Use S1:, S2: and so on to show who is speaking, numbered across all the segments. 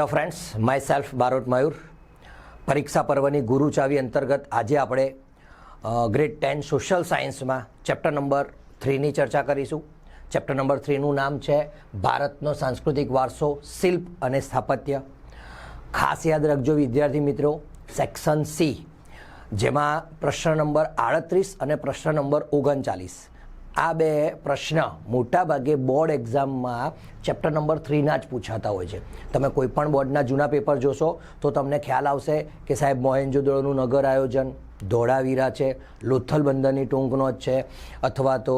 S1: Hello friends my self Barot Mayur પરીક્ષા પર્વની ગુરુ ચાવી અંતર્ગત આજે આપણે ગ્રેડ ટેન સોશિયલ સાયન્સમાં ચેપ્ટર નંબર થ્રીની ચર્ચા કરીશું ચેપ્ટર નંબર થ્રીનું નામ છે ભારતનો સાંસ્કૃતિક વારસો શિલ્પ અને સ્થાપત્ય ખાસ યાદ રાખજો વિદ્યાર્થી મિત્રો સેક્શન સી જેમાં પ્રશ્ન નંબર આડત્રીસ અને પ્રશ્ન નંબર ઓગણચાલીસ આ બે પ્રશ્ન મોટાભાગે બોર્ડ એક્ઝામમાં ચેપ્ટર નંબર થ્રીના જ પૂછાતા હોય છે. તમે કોઈ પણ બોર્ડના જૂના પેપર જોશો તો તમને ખ્યાલ આવશે કે સાહેબ મોહેન્જોદડોનું નગર આયોજન, ધોળાવીરા છે લોથલ બંદરની ટૂંકનો જ છે, અથવા તો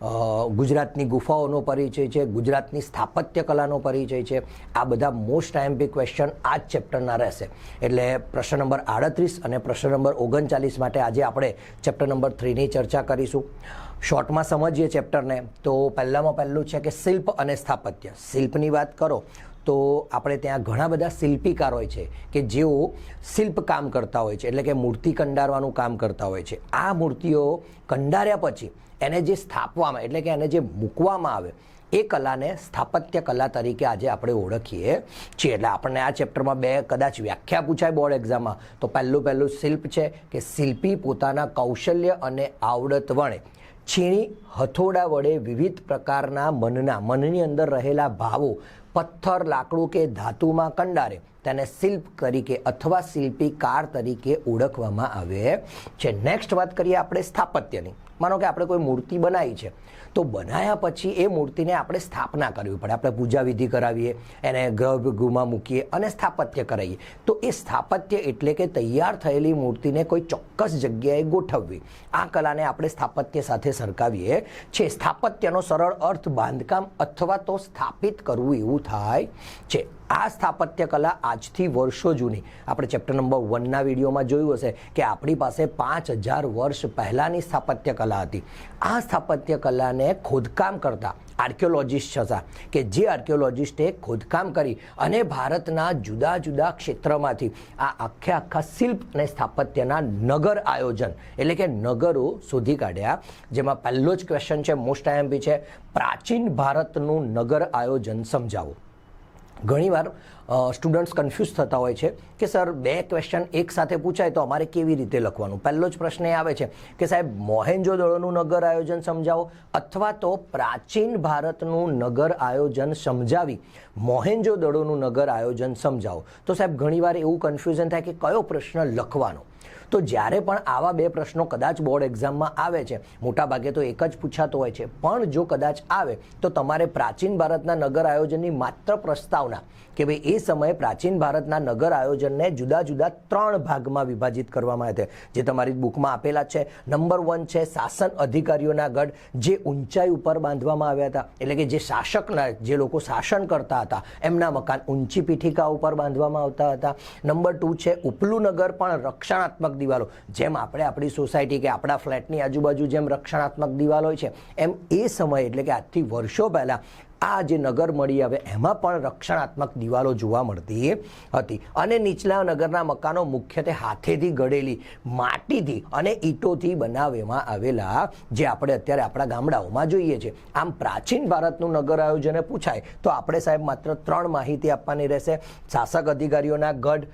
S1: ગુજરાતની ગુફાઓનો પરિચય છે, ગુજરાતની સ્થાપત્ય કલાનો પરિચય છે. આ બધા મોસ્ટ આઈએમપી ક્વેશ્ચન આ જ ચેપ્ટરના રહેશે. એટલે પ્રશ્ન નંબર આડત્રીસ અને પ્રશ્ન નંબર ઓગણચાલીસ માટે આજે આપણે ચેપ્ટર નંબર થ્રીની ચર્ચા કરીશું. શોર્ટમાં સમજીએ ચેપ્ટરને તો પહેલામાં પહેલું છે કે શિલ્પ અને સ્થાપત્ય. શિલ્પની વાત કરો, તો આપણે ત્યાં ઘણા બધા શિલ્પીકાર હોય છે કે જેઓ શિલ્પ કામ કરતા હોય છે, એટલે કે મૂર્તિ કંડારવાનું કામ કરતા હોય છે. આ મૂર્તિઓ કંડાર્યા પછી એને જે સ્થાપવામાં એટલે કે એને જે મૂકવામાં આવે, એ કલાને સ્થાપત્ય કલા તરીકે આજે આપણે ઓળખીએ છીએ. એટલે આપણને આ ચેપ્ટરમાં બે કદાચ વ્યાખ્યા પૂછાય બોર્ડ એક્ઝામમાં, તો પહેલું પહેલું શિલ્પ છે કે શિલ્પી પોતાના કૌશલ્ય અને આવડત વડે છીણી હથોડા વડે વિવિધ પ્રકારના મનના, મનની અંદર રહેલા ભાવો, પથ્થર, લાકડું કે ધાતુમાં કંડારે તેને શિલ્પ તરીકે અથવા શિલ્પીકાર તરીકે ઓળખવામાં આવે છે. નેક્સ્ટ વાત કરીએ આપણે સ્થાપત્યની. માનો કે આપણે કોઈ મૂર્તિ બનાવી છે, તો બનાવ્યા પછી એ મૂર્તિને આપણે સ્થાપના કરવી પડે. આપણે પૂજા વિધિ કરાવીએ, એને ગર્ભગૃહમાં મૂકીએ અને સ્થાપત્ય કરાવીએ. તો એ સ્થાપત્ય એટલે કે તૈયાર થયેલી મૂર્તિને કોઈ ચોક્કસ જગ્યાએ ગોઠવવી. આ કલાને આપણે સ્થાપત્ય સાથે સરખાવીએ. છે, સ્થાપત્યનો સરળ અર્થ બાંધકામ અથવા તો સ્થાપિત કરવું એવું થાય છે. આ સ્થાપત્ય કલા આજથી વર્ષો જૂની. આપણે ચેપ્ટર નંબર વનના વિડીયોમાં જોયું હશે કે આપણી પાસે પાંચ હજાર વર્ષ પહેલાંની સ્થાપત્ય કલા હતી. આ સ્થાપત્ય કલાને ખોદકામ કરતા આર્કિયોલોજિસ્ટ હતા કે જે આર્કિયોલોજિસ્ટે ખોદકામ કરી અને ભારતના જુદા જુદા ક્ષેત્રમાંથી આ આખે આખા શિલ્પ અને સ્થાપત્યના નગર આયોજન એટલે કે નગરો શોધી કાઢ્યા. જેમાં પહેલો જ ક્વેશ્ચન છે મોસ્ટ આઈએમપી છે, પ્રાચીન ભારતનું નગર આયોજન સમજાવો. ઘણીવાર સ્ટુડન્ટ્સ કન્ફ્યુઝ થતા હોય છે કે, સર, બે ક્વેશ્ચન એક સાથે પૂછાય તો અમારે કેવી રીતે લખવાનું? પહેલો જ પ્રશ્ન એ આવે છે કે, સાહેબ મોહેન્જો દળોનું નગર આયોજન સમજાવો અથવા તો પ્રાચીન ભારતનું નગર આયોજન સમજાવી મોહેન્જો દળોનું નગર આયોજન સમજાવો? તો સાહેબ, ઘણીવાર એવું કન્ફ્યુઝન થાય કે, કયો પ્રશ્ન લખવાનો? તો જ્યારે પણ આવા બે પ્રશ્નો કદાચ બોર્ડ એક્ઝામમાં આવે છે, મોટાભાગે તો એક જ પૂછાતો હોય છે. પણ જો કદાચ આવે, તો તમારે પ્રાચીન ભારતના નગર આયોજનની માત્ર પ્રસ્તાવના કે ભાઈ, એ સમયે પ્રાચીન ભારતના નગર આયોજનને જુદા જુદા ત્રણ ભાગમાં વિભાજિત કરવામાં આવ્યા છે જે તમારી બુકમાં આપેલા છે નંબર વન છે, શાસન અધિકારીઓના ગઢ, જે ઊંચાઈ ઉપર બાંધવામાં આવ્યા હતા. એટલે કે જે શાસકના, જે લોકો શાસન કરતા હતા, એમના મકાન ઊંચી પીઠિકા ઉપર બાંધવામાં આવતા હતા. નંબર ટુ છે, ઉપલું નગર પણ રક્ષણાત્મક દિવાલો. જેમ આપણે આપણી સોસાયટી કે આપણા ફ્લેટની આજુબાજુ જેમ રક્ષણાત્મક દિવાલ હોય છે, એમ એ સમયે એટલે કે આજથી વર્ષો પહેલાં આ જે નગર મળી આવે, એમાં પણ રક્ષણાત્મક દિવાલો જોવા મળતી હતી. અને નીચલા નગરના મકાનો મુખ્યત્વે હાથેથી ઘડેલી માટીથી અને ઈંટોથી બનાવવામાં આવેલા, જે આપણે અત્યારે આપણા ગામડાઓમાં જોઈએ છે. આમ પ્રાચીન ભારતનું નગર આયોજને પૂછાય, તો આપણે સાહેબ માત્ર ત્રણ માહિતી આપવાની રહેશે. શાસક અધિકારીઓના ગઢ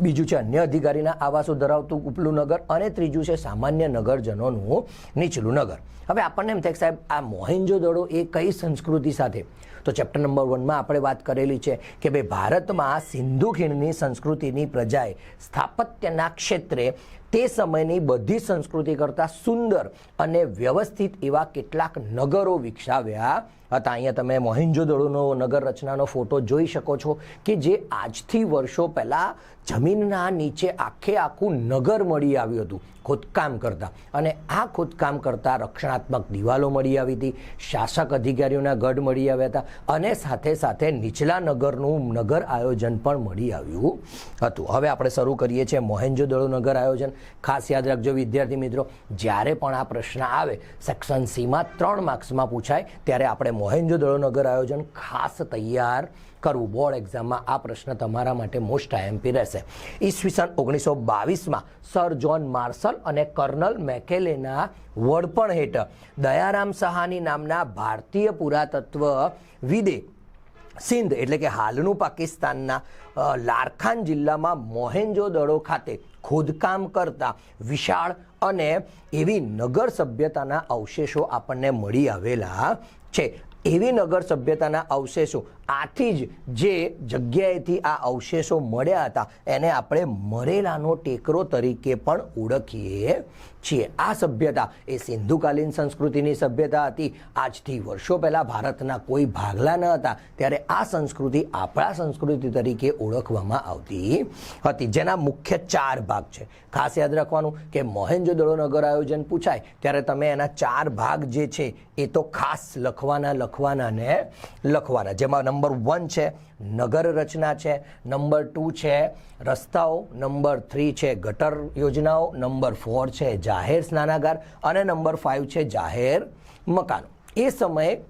S1: બીજું છે, અન્ય અધિકારીના આવાસો ધરાવતું ઉપલું નગર અને ત્રીજું છે, સામાન્ય નગરજનોનું નીચલું નગર. હવે આપણને એમ થાય સાહેબ, આ મોહેન્જો દડો એ કઈ સંસ્કૃતિ સાથે? તો ચેપ્ટર નંબર વનમાં આપણે વાત કરેલી છે કે ભાઈ, ભારતમાં સિંધુ ખીણની સંસ્કૃતિની પ્રજાએ સ્થાપત્યના ક્ષેત્રે તે સમયની બધી સંસ્કૃતિ કરતાં સુંદર અને વ્યવસ્થિત એવા કેટલાક નગરો વિકસાવ્યા હતા. અહીંયા તમે મોહિંજોદડોનો નગર રચનાનો ફોટો જોઈ શકો છો કે જે આજથી વર્ષો પહેલાં જમીનના નીચે આખે આખું નગર મળી આવ્યું હતું, ખોદકામ કરતા. અને આ ખોદકામ કરતા રક્ષણાત્મક દિવાલો મળી આવી હતી, શાસક અધિકારીઓના ગઢ મળી આવ્યા હતા અને સાથે સાથે નીચલા નગરનું નગર આયોજન પણ મળી આવ્યું હતું. હવે આપણે શરૂ કરીએ છીએ મોહેન્જોદડો નગર આયોજન. ખાસ યાદ રાખજો વિદ્યાર્થી મિત્રો, જ્યારે પણ આ પ્રશ્ન આવે સેક્શન સીમાં ત્રણ માર્ક્સમાં પૂછાય, ત્યારે આપણે મોહેન્જોદડો નગર આયોજન ખાસ તૈયાર કરવું. બોર્ડ એક્ઝામમાં આ પ્રશ્ન તમારા માટે મોસ્ટ આઈએમપી રહેશે. ઈસવીસન ઓગણીસો બાવીસમાં સર જોન માર્શલ અને કર્નલ મેકેલેના વડપણ હેઠળ દયારામ સહાની નામના ભારતીય પુરાતત્વ વિદે સિંધ એટલે કે હાલનું પાકિસ્તાનના લારખાન જિલ્લામાં મોહેન્જો દડો ખાતે ખોદકામ કરતા વિશાળ અને એવી નગર સભ્યતાના અવશેષો આપણને મળી આવેલા છે. એવી નગર સભ્યતાના અવશેષો આથી જ જે જગ્યાએથી આ અવશેષો મળ્યા હતા, એને આપણે મરેલાનો ટેકરો તરીકે પણ ઓળખીએ. છીએ આ સભ્યતા એ સિંધુકાલીન સંસ્કૃતિની સભ્યતા હતી. આજથી વર્ષો પહેલાં ભારતના કોઈ ભાગલા ન હતા. ત્યારે આ સંસ્કૃતિ આપણા સંસ્કૃતિ તરીકે ઓળખવામાં આવતી હતી. જેના મુખ્ય ચાર ભાગ છે. ખાસ યાદ રાખવાનું કે મોહેન્જોદડો નગર આયોજન પૂછાય, ત્યારે તમે એના ચાર ભાગ જે છે એ તો ખાસ લખવાના લખવાના ને લખવાના. જેમાં નંબર વન છે નગર રચના છે, નંબર ટુ છે રસ્તાઓ, નંબર થ્રી છે ગટર યોજનાઓ, નંબર ફોર છે જાહેર સ્નાનાગાર અને નંબર ફાઇવ છે જાહેર મકાનો. એ સમયે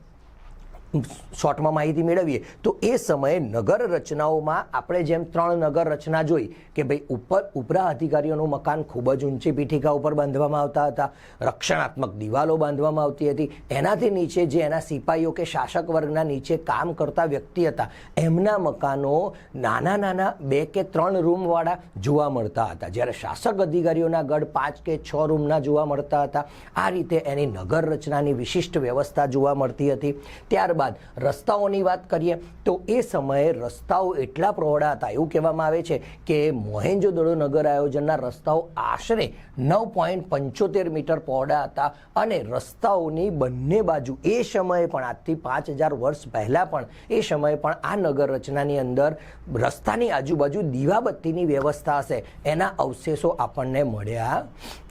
S1: શોર્ટમાં માહિતી મેળવીએ, તો એ સમયે નગર રચનાઓમાં આપણે જેમ ત્રણ નગર રચના જોઈ કે ભાઈ ઉપર ઉપરા અધિકારીઓનું મકાન ખૂબ જ ઊંચી પીઠિકા ઉપર બાંધવામાં આવતા હતા, રક્ષણાત્મક દિવાલો બાંધવામાં આવતી હતી, એનાથી નીચે જે એના સિપાહીઓ કે શાસક વર્ગના નીચે કામ કરતા વ્યક્તિ હતા, એમના મકાનો નાના નાના બે કે ત્રણ રૂમવાળા જોવા મળતા હતા. જ્યારે શાસક અધિકારીઓના ગઢ પાંચ કે છ રૂમના જોવા મળતા હતા, આ રીતે એની નગર રચનાની વિશિષ્ટ વ્યવસ્થા જોવા મળતી હતી. ત્યારબાદ રસ્તાઓની વાત કરીએ તો એ સમયે રસ્તાઓ એટલા પહોળા હતા એવું કહેવામાં આવે છે કે મોહેન્જોદડો નગર આયોજનના રસ્તાઓ આશરે નવ પોઈન્ટ પંચોતેર મીટર પહોળા હતા અને રસ્તાઓની બંને બાજુ એ સમયે પણ આજથી પાંચ હજાર વર્ષ પહેલાં પણ એ સમયે પણ આ નગર રચનાની અંદર રસ્તાની આજુબાજુ દીવાબત્તીની વ્યવસ્થા હશે. એના અવશેષો આપણને મળ્યા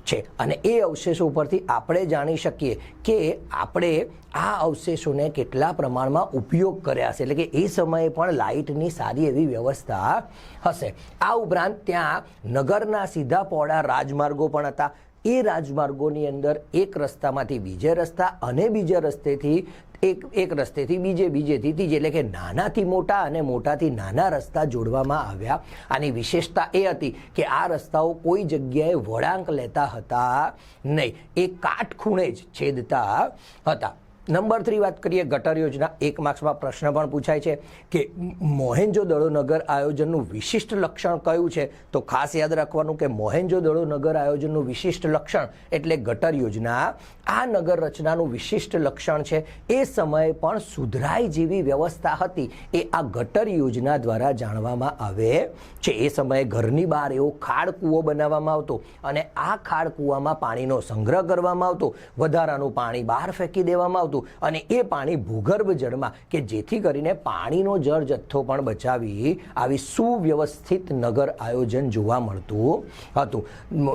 S1: છે. અને એ અવશેષો ઉપરથી આપણે જાણી શકીએ કે આપણે આ અવશેષોને કેટલા પ્રમાણમાં ઉપયોગ કર્યા છે. એટલે કે એ સમયે પણ લાઇટની સારી એવી વ્યવસ્થા હશે. આ ઉપરાંત ત્યાં નગરના સીધા પહોળા રાજમાર્ગો પણ હતા. એ રાજમાર્ગોની અંદર એક રસ્તામાંથી બીજે રસ્તા અને બીજે રસ્તેથી એક એક રસ્તેથી બીજે, બીજેથી ત્રીજે, એટલે કે નાનાથી મોટા અને મોટાથી નાના રસ્તા જોડવામાં આવ્યા. આની વિશેષતા એ હતી કે આ રસ્તાઓ કોઈ જગ્યાએ વળાંક લેતા હતા નહીં. એ કાટખૂણે જ છેદતા હતા. નંબર થ્રી વાત કરીએ, ગટર યોજના. એક માર્ક્સમાં પ્રશ્ન પણ પૂછાય છે કે મોહેન્જો દળો નગર આયોજનનું વિશિષ્ટ લક્ષણ કયું છે? તો ખાસ યાદ રાખવાનું કે મોહેન્જો દડો નગર આયોજનનું વિશિષ્ટ લક્ષણ એટલે ગટર યોજના. આ નગર રચનાનું વિશિષ્ટ લક્ષણ છે. એ સમયે પણ સુધરાઈ જેવી વ્યવસ્થા હતી. એ આ ગટર યોજના દ્વારા જાણવામાં આવે છે. એ સમયે ઘરની બહાર એવો ખાડ કૂવો બનાવવામાં આવતો અને આ ખાડ કૂવામાં પાણીનો સંગ્રહ કરવામાં આવતો. વધારાનું પાણી બહાર ફેંકી દેવામાં આવતું. અને એ પાણી ભૂગર્ભ જળમાં કે જેથી કરીને પાણીનો જળ જથ્થો પણ બચાવી આવી સુવ્યવસ્થિત નગર આયોજન જોવા મળતું હતું.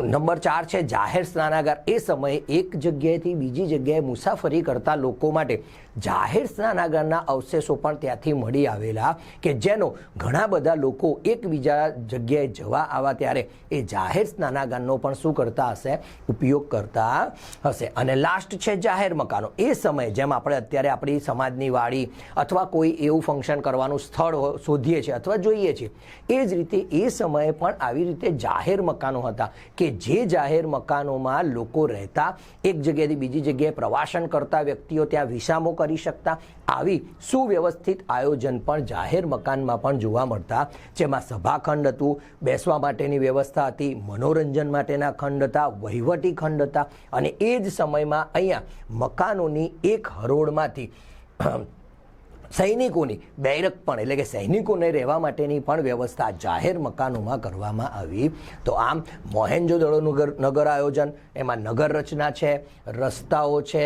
S1: નંબર ચાર છે, જાહેર સ્નાનાગાર. એ સમયે એક જગ્યાએથી બીજી જગ્યાએ મુસાફરી કરતા લોકો માટે જાહેર સ્નાનાગારના અવશેષો પણ ત્યાંથી મળી આવેલા કે જેનો ઘણા બધા લોકો એકબીજા જગ્યાએ જવા આવા ત્યારે એ જાહેર સ્નાનાગારનો પણ શું કરતા હશે? ઉપયોગ કરતા હશે. અને લાસ્ટ છે, જાહેર મકાનો. એ સમયે જેમ આપણે અત્યારે આપણી સમાજની વાડી અથવા કોઈ એવું ફંક્શન કરવાનું સ્થળ શોધીએ છીએ અથવા જોઈએ છીએ, એ જ રીતે એ સમયે પણ આવી રીતે જાહેર મકાનો હતા કે જે જાહેર મકાનોમાં લોકો રહેતા, એક જગ્યાએથી બીજી જગ્યાએ પ્રવાસન કરતા વ્યક્તિઓ ત્યાં વિસામો કરી શકતા, આવી સુવ્યવસ્થિત આયોજન પણ જાહેર મકાનમાં પણ જોવા મળતા, જેમાં સભાખંડ હતું, બેસવા માટેની વ્યવસ્થા હતી, મનોરંજન માટેના ખંડ હતા, વહીવટી ખંડ હતા અને એ જ સમયમાં અહીંયા મકાનોની એક હરોળમાંથી સૈનિકોની બેરક પણ એટલે કે સૈનિકોને રહેવા માટેની પણ વ્યવસ્થા જાહેર મકાનોમાં કરવામાં આવી. તો આમ મોહેન્જો દડો નગર આયોજન, એમાં નગર રચના છે, રસ્તાઓ છે,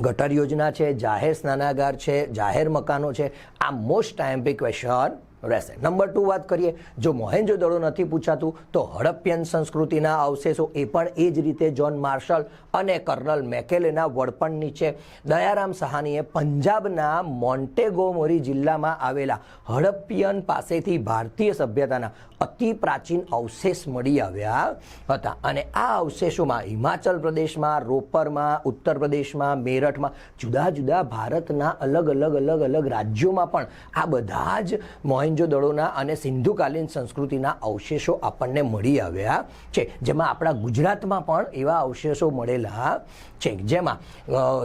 S1: ગટર યોજના છે, જાહેર સ્નાનાગાર છે, જાહેર મકાનો છે. આ મોસ્ટ ટાઈમ્પી ક્વેશ્ચન રહેશે. નંબર ટુ વાત કરીએ, જો મોહેન્જો દડો નથી પૂછાતું, તો હડપ્પિયન સંસ્કૃતિના અવશેષો એ પણ એ જ રીતે જોન માર્શલ અને કર્નલ મેકેલેના વડપણ નીચે. દયારામ સહાનીએ પંજાબના મોન્ટેગોમોરી જિલ્લામાં આવેલા હડપ્પિયન પાસેથી ભારતીય સભ્યતાના અતિ પ્રાચીન અવશેષ મળી આવ્યા હતા. અને આ અવશેષોમાં હિમાચલ પ્રદેશમાં, રોપરમાં, ઉત્તર પ્રદેશમાં, મેરઠમાં, જુદા જુદા ભારતના અલગ અલગ અલગ અલગ રાજ્યોમાં પણ આ બધા જ મોહેન્જો મોહેન્જોદડોના અને સિંધુકાલીન સંસ્કૃતિના અવશેષો આપણને મળી આવ્યા છે, જેમાં આપણા ગુજરાતમાં પણ એવા અવશેષો મળેલા છે, જેમાં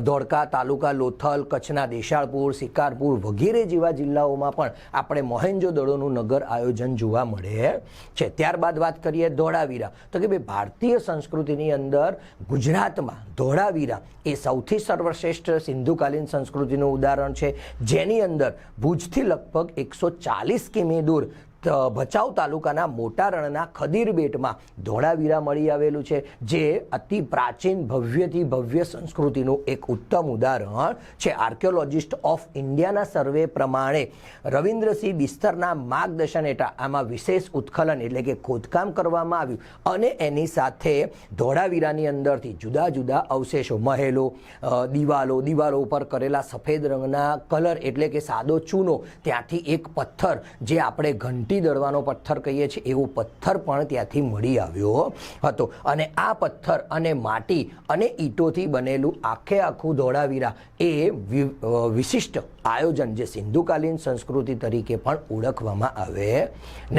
S1: ધોળકા તાલુકા, લોથલ, કચ્છના દેશાળપુર, શિકારપુર વગેરે જેવા જિલ્લાઓમાં પણ આપણે મોહેન્જોદડોનું નગર આયોજન જોવા મળે છે. ત્યારબાદ વાત કરીએ ધોળાવીરા. તો કે ભાઈ, ભારતીય સંસ્કૃતિની અંદર ગુજરાતમાં ધોળાવીરા એ સૌથી સર્વશ્રેષ્ઠ સિંધુકાલીન સંસ્કૃતિનું ઉદાહરણ છે. જેની અંદર ભુજથી લગભગ એકસો ચાલીસ કિમી દૂર ત- ભચાઉ તાલુકાના મોટા રણના ખદીર બેટમાં ધોળાવીરા મળી આવેલું છે, જે અતિ પ્રાચીન ભવ્યથી ભવ્ય સંસ્કૃતિનું એક ઉત્તમ ઉદાહરણ છે. આર્કિયોલોજિસ્ટ ઓફ ઇન્ડિયાના સર્વે પ્રમાણે રવિન્દ્રસિંહ બિસ્તરના માર્ગદર્શન હેઠળ આમાં વિશેષ ઉત્ખલન એટલે કે ખોદકામ કરવામાં આવ્યું અને એની સાથે ધોળાવીરાની અંદરથી જુદા જુદા અવશેષો, મહેલો દિવાલો દિવાલો ઉપર કરેલા સફેદ રંગના કલર એટલે કે સાદો ચૂનો, ત્યાંથી એક પથ્થર જે આપણે ઘંટી દળવાનો પથ્થર કહીએ છીએ, એવો પથ્થર પણ ત્યાંથી મળી આવ્યો હતો. અને આ પથ્થર અને માટી અને ઈંટોથી બનેલું આખે આખું ધોળાવીરા એ વિશિષ્ટ આયોજન જે સિંધુકાલીન સંસ્કૃતિ તરીકે પણ ઓળખવામાં આવે.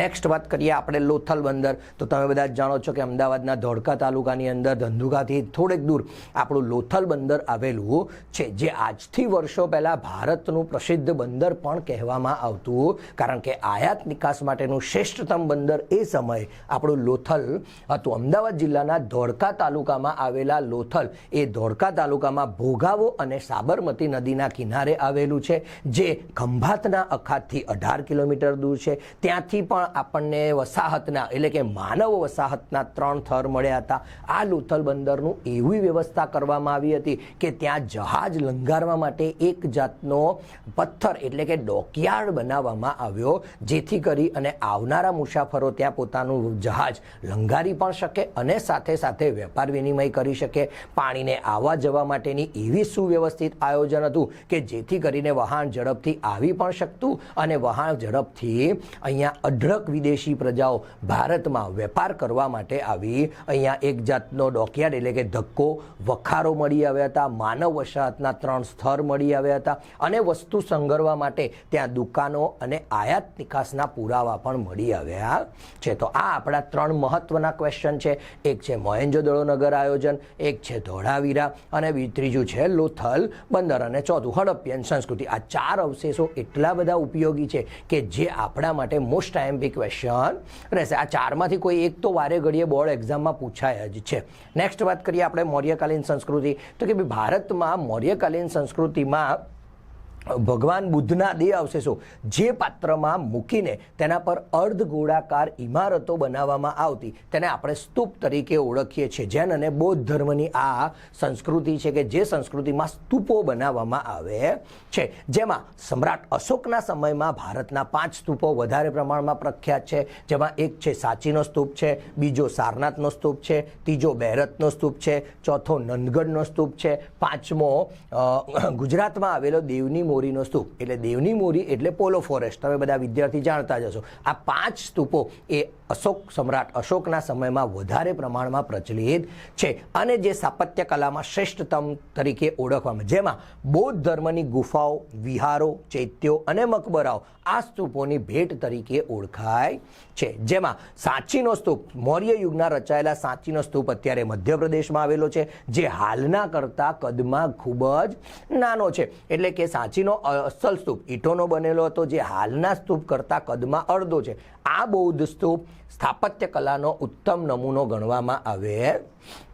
S1: નેક્સ્ટ વાત કરીએ આપણે લોથલ બંદર. તો તમે બધા જ જાણો છો કે અમદાવાદના ધોળકા તાલુકાની અંદર ધંધુકાથી થોડેક દૂર આપણું લોથલ બંદર આવેલું છે, જે આજથી વર્ષો પહેલાં ભારતનું પ્રસિદ્ધ બંદર પણ કહેવામાં આવતું, કારણ કે આયાત નિકાસ માટેનું શ્રેષ્ઠતમ બંદર એ સમયે આપણું લોથલ હતું. અમદાવાદ જિલ્લાના ધોળકા તાલુકામાં આવેલા લોથલ. એ ધોળકા તાલુકામાં ભોગાવો અને સાબરમતી નદીના કિનારે આવેલું છે, જે ખંભાતના અખાતથી અઢાર કિલોમીટર દૂર છે. ત્યાંથી પણ આપણને વસાહતના, એટલે કે માનવ વસાહતના ત્રણ થર મળ્યા હતા. આ લોથલ બંદરનું એવી વ્યવસ્થા કરવામાં આવી હતી કે ત્યાં જહાજ લંગારવા માટે એક જાતનો પથ્થર, એટલે કે ડોકયાર્ડ બનાવવામાં આવ્યો, જેથી કરી અને આવનારા મુસાફરો ત્યાં પોતાનું જહાજ, લંગારી પણ શકે અને સાથે સાથે વેપાર વિનિમય કરી શકે. પાણીને આવવા જવા માટેની એવી સુવ્યવસ્થિત આયોજન હતું કે જેથી કરીને વહાણ ઝડપથી આવી પણ શકતું અને વહાણ ઝડપથી અહીંયા અઢળક વિદેશી પ્રજાઓ ભારતમાં વેપાર કરવા માટે આવી. અહીંયા એક જાતનો ડોકયાર્ડ એટલે કે ધક્કો, વખારો મળી આવ્યા હતા, માનવ વસાહતના ત્રણ સ્થળ મળી આવ્યા હતા અને વસ્તુ સંગ્રહવા માટે ત્યાં દુકાનો અને આયાત નિકાસના પુરાવા પણ મળી આવ્યા છે, તો આ આપણા ત્રણ મહત્વના ક્વેશ્ચન છે. એક છે મોહેન્જોદડો નગર આયોજન, એક છે ધોળાવીરા અને ત્રીજું છે લોથલ બંદર અને ચોથું હડપ્પિયન સંસ્કૃતિ. આ ચાર અવશેષો એટલા બધા ઉપયોગી છે કે જે આપણા માટે મોસ્ટ આઈએમપી ક્વેશ્ચન રહેશે. આ ચારમાંથી કોઈ એક તો વારે ઘડીએ બોર્ડ એક્ઝામમાં પૂછાય જ છે. નેક્સ્ટ વાત કરીએ આપણે મૌર્યકાલીન સંસ્કૃતિ. તો કે ભારતમાં મૌર્યકાલીન સંસ્કૃતિમાં ભગવાન બુદ્ધના દેહ અવશેષો જે પાત્રમાં મૂકીને તેના પર અર્ધ ગોળાકાર ઇમારતો બનાવવામાં આવતી, તેને આપણે સ્તૂપ તરીકે ઓળખીએ છીએ. જૈન અને બૌદ્ધ ધર્મની આ સંસ્કૃતિ છે કે જે સંસ્કૃતિમાં સ્તૂપો બનાવવામાં આવે છે. જેમાં સમ્રાટ અશોકના સમયમાં ભારતના પાંચ સ્તૂપો વધારે પ્રમાણમાં પ્રખ્યાત છે. જેમાં એક છે સાચીનો સ્તૂપ છે, બીજો સારનાથનો સ્તૂપ છે, ત્રીજો બહેરતનો સ્તૂપ છે, ચોથો નંદગઢનો સ્તૂપ છે, પાંચમો ગુજરાતમાં આવેલો દેવની મોરીનો સ્તૂપ. એટલે દેવની મોરી એટલે પોલો ફોરેસ્ટ તમે બધા વિદ્યાર્થી જાણતા જ હશો. આ પાંચ સ્તૂપો એ અશોક સમ્રાટ અશોકના સમયમાં વધારે પ્રમાણમાં પ્રચલિત છે અને જે સ્થાપત્ય કલામાં શ્રેષ્ઠતમ તરીકે ઓળખવામાં જેમાં બૌદ્ધ ધર્મની ગુફાઓ, વિહારો, ચૈત્યો અને મકબરાઓ આ સ્તૂપોની ભેટ તરીકે ઓળખાય છે. જેમાં સાંચીનો સ્તૂપ, મૌર્ય યુગના રચાયેલા સાંચીનો સ્તૂપ અત્યારે મધ્યપ્રદેશમાં આવેલો છે, જે હાલના કરતાં કદમાં ખૂબ જ નાનો છે. એટલે કે સાંચીનો અસલ સ્તૂપ ઈંટોનો બનેલો હતો, જે હાલના સ્તૂપ કરતાં કદમાં અડધો છે. આ બૌદ્ધ સ્તૂપ સ્થાપત્ય કલાનો ઉત્તમ નમૂનો ગણવામાં આવે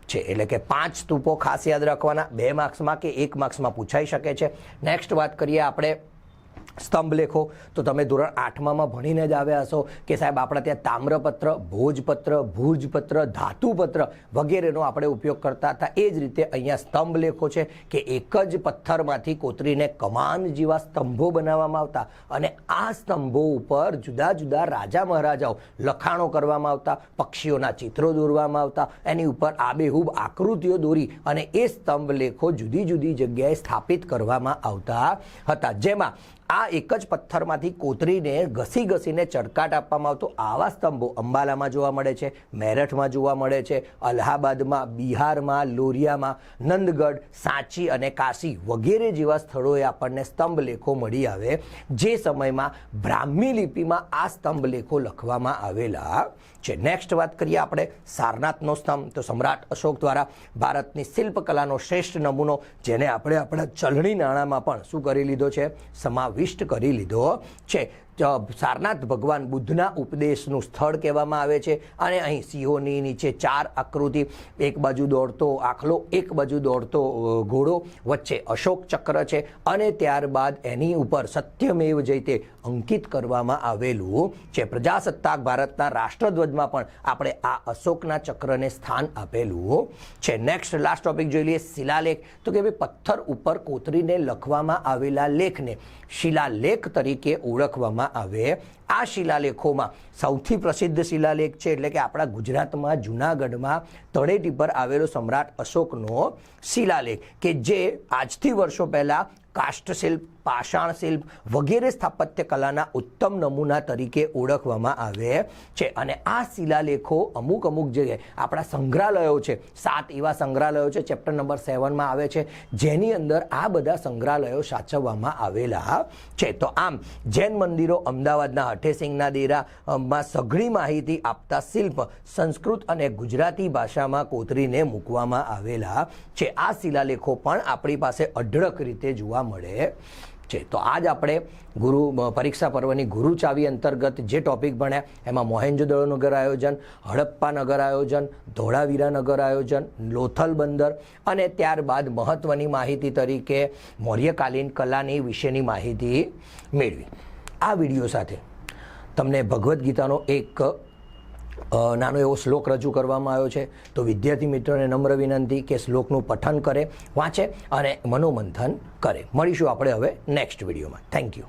S1: છે. એટલે કે પાંચ સ્તૂપો ખાસ યાદ રાખવાના. બે માર્ક્સમાં કે એક માર્ક્સમાં પૂછાઈ શકે છે. નેક્સ્ટ વાત કરીએ આપણે સ્તંભ લેખો. તો તમે ધોરણ આઠમામાં ભણીને જ આવ્યા હશો કે સાહેબ આપણા ત્યાં તામ્રપત્ર, ભોજપત્ર, ભુજપત્ર, ધાતુપત્ર વગેરેનો આપણે ઉપયોગ કરતા હતા. એ જ રીતે અહીંયા સ્તંભ લેખો છે કે એક જ પથ્થરમાંથી કોતરીને કમાન જેવા સ્તંભો બનાવવામાં આવતા અને આ સ્તંભો ઉપર જુદા જુદા રાજા મહારાજાઓ લખાણો કરવામાં આવતા, પક્ષીઓના ચિત્રો દોરવામાં આવતા, એની ઉપર આબેહૂબ આકૃતિઓ દોરી અને એ સ્તંભ લેખો જુદી જુદી જગ્યાએ સ્થાપિત કરવામાં આવતા હતા. જેમાં આ એક જ પથ્થરમાંથી કોતરીને ઘસી ઘસીને ચડકાટ આપવામાં આવતો આવા સ્તંભો અંબાલામાં જોવા મળે છે, મેરઠમાં જોવા મળે છે, અલ્હાબાદમાં, બિહારમાં, લોરિયામાં, નંદગઢ, સાંચી અને કાશી વગેરે જેવા સ્થળોએ આપણને સ્તંભ લેખો મળી આવે. જે સમયમાં બ્રાહ્મી લિપિમાં આ સ્તંભ લેખો લખવામાં આવેલા છે. નેક્સ્ટ વાત કરીએ આપણે સારનાથનો સ્તંભ. તો સમ્રાટ અશોક દ્વારા ભારતની શિલ્પકલાનો શ્રેષ્ઠ નમૂનો, જેને આપણે આપણા ચલણી નાણાંમાં પણ શું કરી લીધો છે? સમાવિષ્ટ કરી લીધો છે. સારનાથ ભગવાન બુદ્ધના ઉપદેશનું સ્થળ કહેવામાં આવે છે અને અહીં સિંહોની નીચે ચાર આકૃતિ, એક બાજુ દોડતો આખલો, એક બાજુ દોડતો ઘોડો, વચ્ચે અશોક ચક્ર છે અને ત્યારબાદ એની ઉપર સત્યમેવ જયતે અંકિત કરવામાં આવેલું છે. પ્રજાસત્તાક ભારતના રાષ્ટ્રધ્વજમાં પણ આપણે આ અશોકના ચક્રને સ્થાન આપેલું છે. નેક્સ્ટ લાસ્ટ ટોપિક જોઈ લઈએ. શિલાલેખ. તો કે ભાઈ, પથ્થર ઉપર કોતરીને લખવામાં આવેલા લેખને શિલાલેખ તરીકે ઓળખવામાં આવે. આ શિલાલેખોમાં સૌથી પ્રસિદ્ધ શિલાલેખ છે એટલે કે આપણા ગુજરાતમાં, જૂનાગઢમાં તળેટી પર આવેલો સમ્રાટ અશોકનો શિલાલેખ કે જે આજથી વર્ષો પહેલાં કાષ્ઠશિલ્પ પાષાણ શિલ્પ વગેરે સ્થાપત્ય કલાના ઉત્તમ નમૂના તરીકે ઓળખવામાં આવે છે. અને આ શિલાલેખો અમુક અમુક જે આપણા સંગ્રહાલયો છે, સાત એવા સંગ્રહાલયો છે, ચેપ્ટર નંબર સેવનમાં આવે છે, જેની અંદર આ બધા સંગ્રહાલયો સાચવવામાં આવેલા છે. તો આમ, જૈન મંદિરો અમદાવાદના હઠેસિંગના દેરામાં સઘળી માહિતી આપતા શિલ્પ સંસ્કૃત અને ગુજરાતી ભાષામાં કોતરીને મૂકવામાં આવેલા છે. આ શિલાલેખો પણ આપણી પાસે અઢળક રીતે જોવા મળે છે. તો આજ આપણે ગુરુ પરીક્ષા પર્વની ગુરુ ચાવી અંતર્ગત જે ટોપિક ભણ્યા એમાં મોહેન્જોદડો નગર આયોજન, હડપ્પા નગર આયોજન, ધોળાવીરા નગર આયોજન, લોથલ બંદર અને ત્યારબાદ મહત્ત્વની માહિતી તરીકે મૌર્યકાલીન કલાની વિશેની માહિતી મેળવી. આ વીડિયો સાથે તમને ભગવદ્ ગીતાનો એક નાનો એવો શ્લોક રજૂ કરવામાં આવ્યો છે. તો વિદ્યાર્થી મિત્રોને નમ્ર વિનંતી કે શ્લોકનું પઠન કરે, વાંચે અને મનોમંથન કરે. મળીશું આપણે હવે નેક્સ્ટ વિડીયોમાં થેન્ક યુ